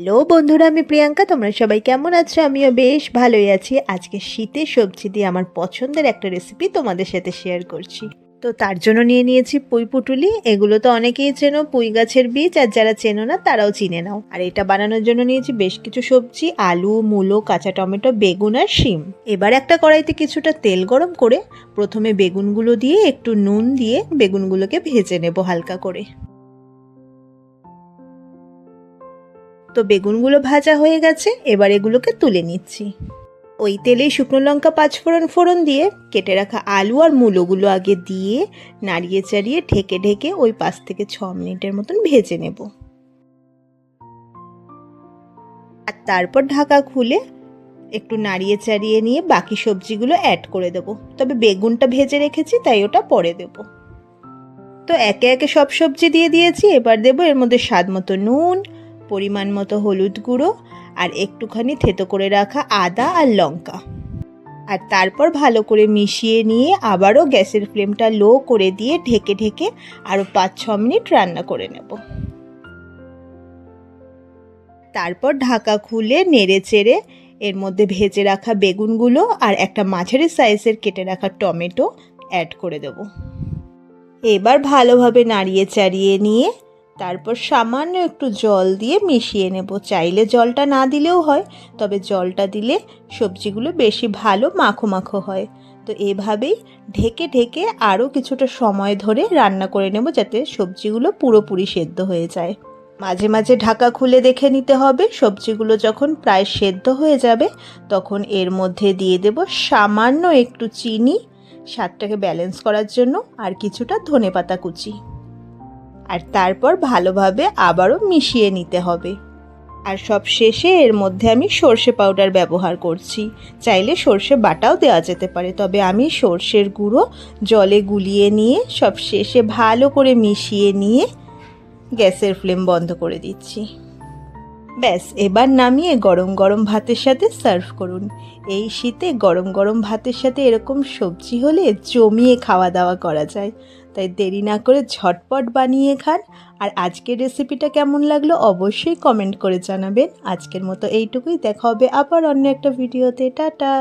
Hello বন্ধুরা, আমি প্রিয়াঙ্কা। তোমরা সবাই কেমন আছো? আমিও বেশ ভালোই আছি। আজকে শীতের সবজি দিয়ে আমার পছন্দের একটা রেসিপি তোমাদের সাথে শেয়ার করছি। তো তার জন্য নিয়ে নিয়েছি পুঁই পুটুলি। এগুলো তো অনেকেই চেনো, পুঁই গাছের বীজ, আর যারা চেনো না, তারাও চিনে নাও। আর এটা বানানোর জন্য নিয়েছি বেশ কিছু সবজি, আলু, মূলো, কাঁচা টমেটো, বেগুন, আর শিম। এবার একটা কড়াইতে কিছুটা তেল গরম করে প্রথমে বেগুনগুলো দিয়ে একটু নুন দিয়ে বেগুনগুলোকে ভেজে নেব হালকা করে। তো বেগুনগুলো ভাজা হয়ে গেছে, এবার এগুলোকে তুলে নিচ্ছি। ওই তেলেই শুকনো লঙ্কা পাঁচফোড়ন ফোড়ন দিয়ে কেটে রাখা আলু আর মূলোগুলো আগে দিয়ে নাড়িয়ে চাড়িয়ে ঢেকে ঢেকে ওই পাঁচ থেকে ছ মিনিটের মতন ভেজে নেব। আর তারপর ঢাকা খুলে একটু নাড়িয়ে চাড়িয়ে নিয়ে বাকি সবজিগুলো অ্যাড করে দেব। তবে বেগুনটা ভেজে রেখেছি, তাই ওটা পরে দেব। তো একে একে সব সবজি দিয়ে দিয়েছি, এবার দেবো এর মধ্যে স্বাদ মতো নুন পরিমাণ মতো হলুদ গুঁড়ো আর একটুখানি থেতো করে রাখা আদা আর লঙ্কা। আর তারপর ভালো করে মিশিয়ে নিয়ে আবারও গ্যাসের ফ্লেমটা লো করে দিয়ে ঢেকে ঢেকে আরও পাঁচ ছ মিনিট রান্না করে নেব। তারপর ঢাকা খুলে নেড়ে চেড়ে এর মধ্যে ভেজে রাখা বেগুনগুলো আর একটা মাঝারি সাইজের কেটে রাখা টমেটো অ্যাড করে দেব। এবার ভালোভাবে নাড়িয়ে চাড়িয়ে নিয়ে তারপর সামান্য একটু জল দিয়ে মিশিয়ে নেব। চাইলে জলটা না দিলেও হয়, তবে জলটা দিলে সবজিগুলো বেশি ভালো মাখো মাখো হয়। তো এভাবেই ঢেকে ঢেকে আরও কিছুটা সময় ধরে রান্না করে নেব যাতে সবজিগুলো পুরোপুরি সেদ্ধ হয়ে যায়। মাঝে মাঝে ঢাকা খুলে দেখে নিতে হবে, সবজিগুলো যখন প্রায় সেদ্ধ হয়ে যাবে, তখন এর মধ্যে দিয়ে দেব সামান্য একটু চিনি, স্বাদটাকে ব্যালেন্স করার জন্য, আর কিছুটা ধনে পাতা কুচি। আর তারপর ভালোভাবে আবারও মিশিয়ে নিতে হবে। আর সব শেষে এর মধ্যে আমি সর্ষে পাউডার ব্যবহার করছি। চাইলে সর্ষে বাটাও দেওয়া যেতে পারে, তবে আমি সর্ষের গুঁড়ো জলে গুলিয়ে নিয়ে সব শেষে ভালো করে মিশিয়ে নিয়ে গ্যাসের ফ্লেম বন্ধ করে দিচ্ছি। ব্যাস, এবার নামিয়ে গরম গরম ভাতের সাথে সার্ভ করুন। এই শীতে গরম গরম ভাতের সাথে এরকম সবজি হলে জমিয়ে খাওয়া দাওয়া করা যায়। তাই দেরি না করে ঝটপট বানিয়ে খান। আর আজকের রেসিপিটা কেমন লাগল অবশ্যই কমেন্ট করে জানাবেন। আজকের মতো এইটুকুই। দেখা হবে আবার অন্য একটা ভিডিওতে টাটা!